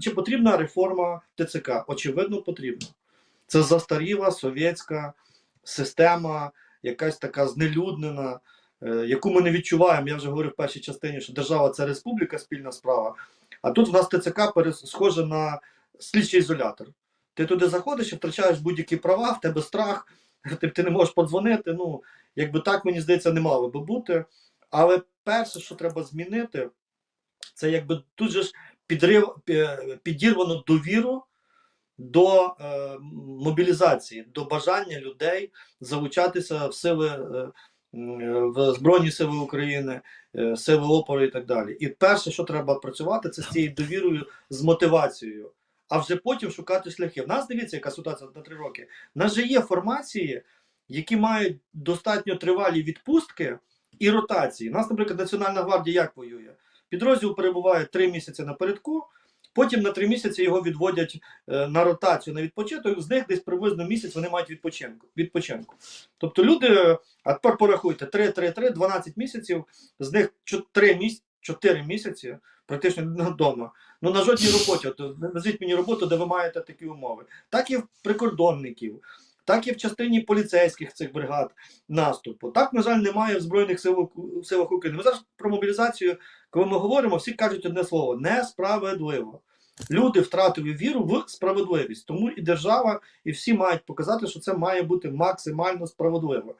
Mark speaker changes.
Speaker 1: Чи потрібна реформа ТЦК? Очевидно, потрібна. Це застаріла совєтська система, якась така знелюднена, е, яку ми не відчуваємо. Я вже говорив в першій частині, що держава це республіка, спільна справа. А тут в нас ТЦК схоже на слідчий ізолятор. Ти туди заходиш і втрачаєш будь-які права, в тебе страх, ти, ти не можеш подзвонити. Ну, якби так, мені здається, не мало би бути. Але перше, що треба змінити, це якби тут же ж підрив, підірвано довіру до е, мобілізації, до бажання людей залучатися в сили е, в Збройні Сили України, е, сили опору і так далі. І перше, що треба працювати, це з цією довірою, з мотивацією. А вже потім шукати шляхи. В нас дивіться, яка ситуація на три роки. В нас же є формації, які мають достатньо тривалі відпустки і ротації. У нас, наприклад, Національна гвардія як воює? Підрозділ перебуває три місяці напередку, потім на три місяці його відводять е, на ротацію на відпочинок. З них десь приблизно місяць вони мають відпочинку. відпочинку. Тобто люди, а тепер порахуйте, 3, 3, 3, 12 місяців, з них 4 місяці. 4 місяці практично вдома. Ну на жодній роботі. От, назвіть мені роботу, де ви маєте такі умови. Так і в прикордонників, так і в частині поліцейських цих бригад наступу. Так, на жаль, немає в Збройних силах, України. Ми зараз про мобілізацію, коли ми говоримо, всі кажуть одне слово: несправедливо. Люди втратили віру в справедливість. Тому і держава, і всі мають показати, що це має бути максимально справедливо.